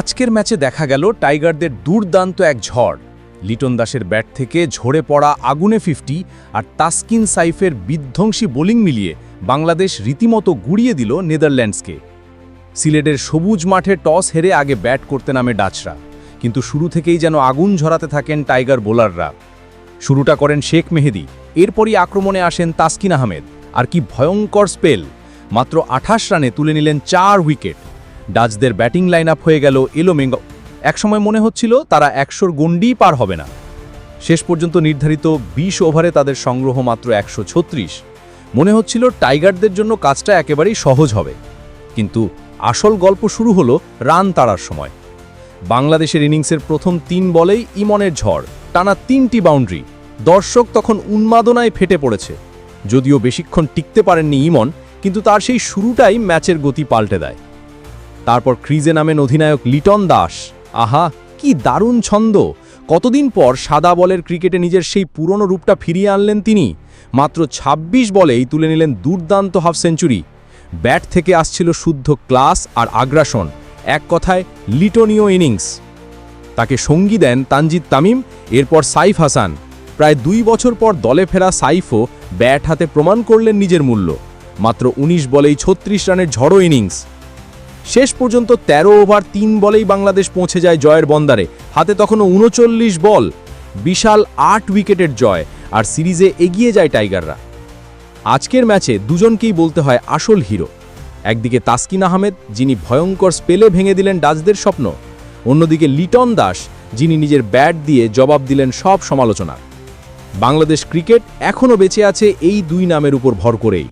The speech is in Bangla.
আজকের ম্যাচে দেখা গেল টাইগারদের দুর্দান্ত এক ঝড়। লিটন দাসের ব্যাট থেকে ঝরে পড়া আগুনে ফিফটি আর তাসকিন সাইফের বিধ্বংসী বোলিং মিলিয়ে বাংলাদেশ রীতিমতো গুড়িয়ে দিল নেদারল্যান্ডসকে। সিলেটের সবুজ মাঠে টস হেরে আগে ব্যাট করতে নামে ডাচরা, কিন্তু শুরু থেকেই যেন আগুন ঝরাতে থাকেন টাইগার বোলাররা। শুরুটা করেন শেখ মেহেদি, এরপরই আক্রমণে আসেন তাসকিন আহমেদ। আর কি ভয়ঙ্কর স্পেল! মাত্র আঠাশ রানে তুলে নিলেন চার উইকেট। ডাচদের ব্যাটিং লাইন আপ হয়ে গেল এলোমেঙ্গ। একসময় মনে হচ্ছিল তারা একশোর গন্ডিই পার হবে না। শেষ পর্যন্ত নির্ধারিত ২০ ওভারে তাদের সংগ্রহ মাত্র একশো ছত্রিশ। মনে হচ্ছিল টাইগারদের জন্য কাজটা একেবারেই সহজ হবে। কিন্তু আসল গল্প শুরু হলো রান তাড়ার সময়। বাংলাদেশের ইনিংসের প্রথম তিন বলেই ইমনের ঝড়, টানা তিনটি বাউন্ডারি। দর্শক তখন উন্মাদনায় ফেটে পড়েছে। যদিও বেশিক্ষণ টিকতে পারেননি ইমন, কিন্তু তার সেই শুরুটাই ম্যাচের গতি পাল্টে দেয়। তারপর ক্রিজে নামেন অধিনায়ক লিটন দাস। আহা, কি দারুণ ছন্দ। কতদিন পর সাদা বলের ক্রিকেটে নিজের সেই পুরনো রূপটা ফিরিয়ে আনলেন তিনি। মাত্র ২৬ বলেই তুলে নিলেন দুর্দান্ত হাফ সেঞ্চুরি। ব্যাট থেকে আসছিল শুদ্ধ ক্লাস আর আগ্রাসন। এক কথায়, লিটনীয় ইনিংস। তাকে সঙ্গী দেন তানজিদ তামিম, এরপর সাইফ হাসান। প্রায় দুই বছর পর দলে ফেরা সাইফও ব্যাট হাতে প্রমাণ করলেন নিজের মূল্য। মাত্র ১৯ বলেই ছত্রিশ রানের ঝড়ো ইনিংস। শেষ পর্যন্ত ১৩ ওভার তিন বলেই বাংলাদেশ পৌঁছে যায় জয়ের বন্দারে। হাতে তখনও উনচল্লিশ বল। বিশাল আট উইকেটের জয়, আর সিরিজে এগিয়ে যায় টাইগাররা। আজকের ম্যাচে দুজনকেই বলতে হয় আসল হিরো। একদিকে তাসকিন আহমেদ, যিনি ভয়ঙ্কর স্পেলে ভেঙে দিলেন ডাচদের স্বপ্ন। অন্যদিকে লিটন দাস, যিনি নিজের ব্যাট দিয়ে জবাব দিলেন সব সমালোচনা বাংলাদেশ ক্রিকেট এখনও বেঁচে আছে এই দুই নামের উপর ভর করেই।